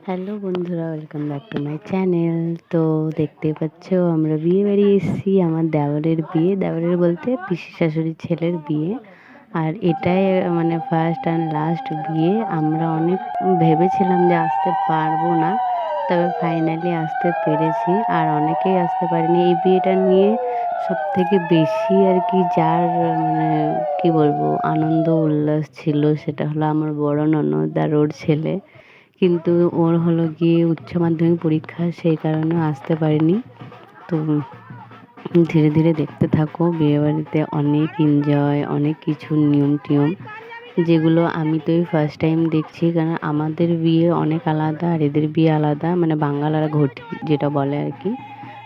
Hello বন্ধুরা, welcome back to my channel. তো দেখতে পাচ্ছ, আমরা বিয়ে বাড়ি এসেছি, আমার দেওরের বিয়ে। দেওয়ারের বলতে পিসি শাশুড়ির ছেলের বিয়ে। আর এটাই মানে ফার্স্ট অ্যান্ড লাস্ট বিয়ে। আমরা অনেক ভেবেছিলাম যে আসতে পারব না, তবে ফাইনালি আসতে পেরেছি। আর অনেকেই আসতে পারেনি। এই বিয়েটা নিয়ে সব থেকে বেশি আর কি যার মানে কি বলব, আনন্দ উল্লাস ছিল সেটা হলো আমার বড় ননদ আর ওর ছেলে। কিন্তু ওর হলো গিয়ে উচ্চ মাধ্যমিক পরীক্ষা, সেই কারণে আসতে পারিনি। তো ধীরে ধীরে দেখতে থাকো, বিয়েবাড়িতে অনেক এনজয় অনেক কিছু নিয়ম টিয়ম, যেগুলো আমি তো এই ফার্স্ট টাইম দেখছি। কারণ আমাদের বিয়ে অনেক আলাদা, আর এদের বিয়ে আলাদা মানে বাঙাল আর ঘটি, যেটা বলে আর কি।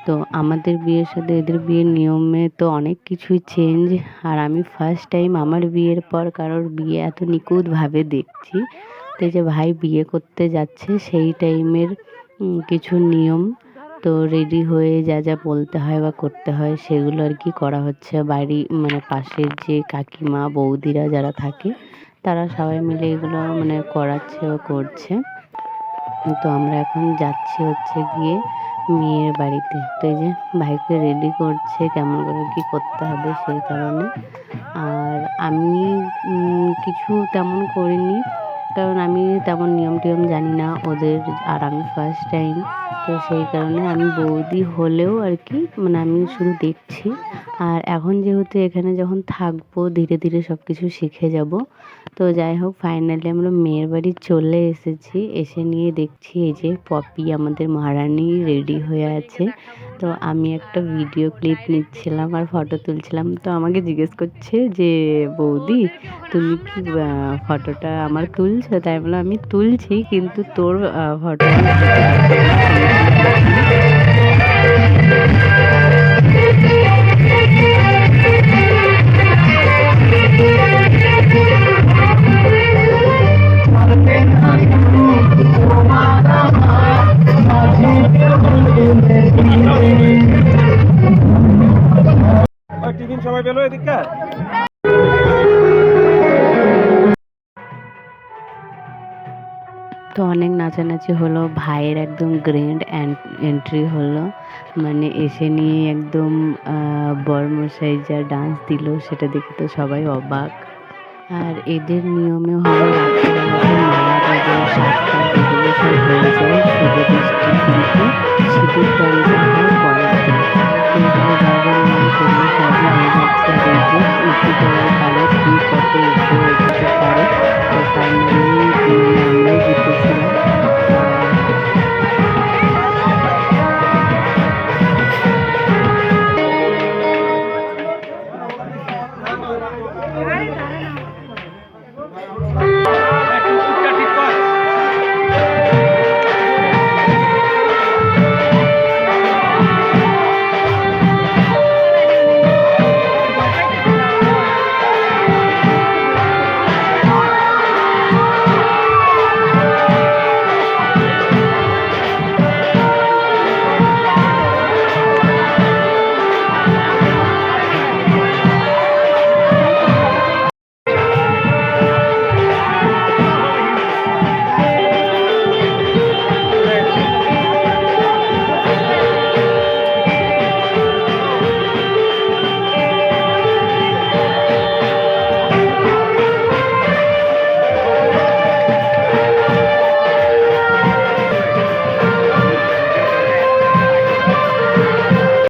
তো আমাদের বিয়ের সাথে এদের বিয়ের নিয়মে তো অনেক কিছুই চেঞ্জ আর আমি ফার্স্ট টাইম আমার বিয়ের পর কারোর বিয়ে এত নিখুঁতভাবে দেখছি। তো যে ভাই বিয়ে করতে যাচ্ছে, সেই টাইমের কিছু নিয়ম তো রেডি হয়ে যা যা বলতে হয় বা করতে হয়, সেগুলো আর কি করা হচ্ছে। বাড়ি মানে পাশের যে কাকিমা, বৌদিরা যারা থাকে, তারা সবাই মিলে এগুলো মানে করাচ্ছে ও করছে। তো আমরা এখন যাচ্ছি হচ্ছে গিয়ে মেয়ের বাড়িতে। তো এই যে ভাইকে রেডি করছে, কেমন করে কি করতে হবে সেই কারণে। আর আমি কিছু তেমন করিনি। কারণ আমি তেমন নিয়ম টিয়ম জানি না ওদের আর আমি ফার্স্ট টাইম তো সেই কারণে আমি বৌদি হলেও আর কি মানে আমি শুধু দেখছি। আর এখন যেহেতু এখানে যখন থাকব, ধীরে ধীরে সব কিছু শিখে যাব। তো যাই হোক ফাইনালি আমরা মেয়ের বাড়ি চলে এসেছি। এসে নিয়ে দেখছি এই যে পপি আমাদের মহারানী রেডি হয়ে আছে। তো আমি একটা ভিডিও ক্লিপ নিচ্ছিলাম আর ফটো তুলছিলাম। তো আমাকে জিজ্ঞেস করছে যে, বৌদি তুমি কি ফটোটা আমার তুলছো, তাই বললাম আমি তুলছি, কিন্তু তোর ফটো টিফিন সময় এদিকটা তো অনেক নাচানাচি হলো, ভাইয়ের একদম গ্র্যান্ড এন্ট্রি হলো। মানে এসে নিয়ে একদম বর্মশাই যা ডান্স দিল, সেটা দেখে তো সবাই অবাক। আর এদের নিয়মে হলো সাতটা হয়ে যায় কিন্তু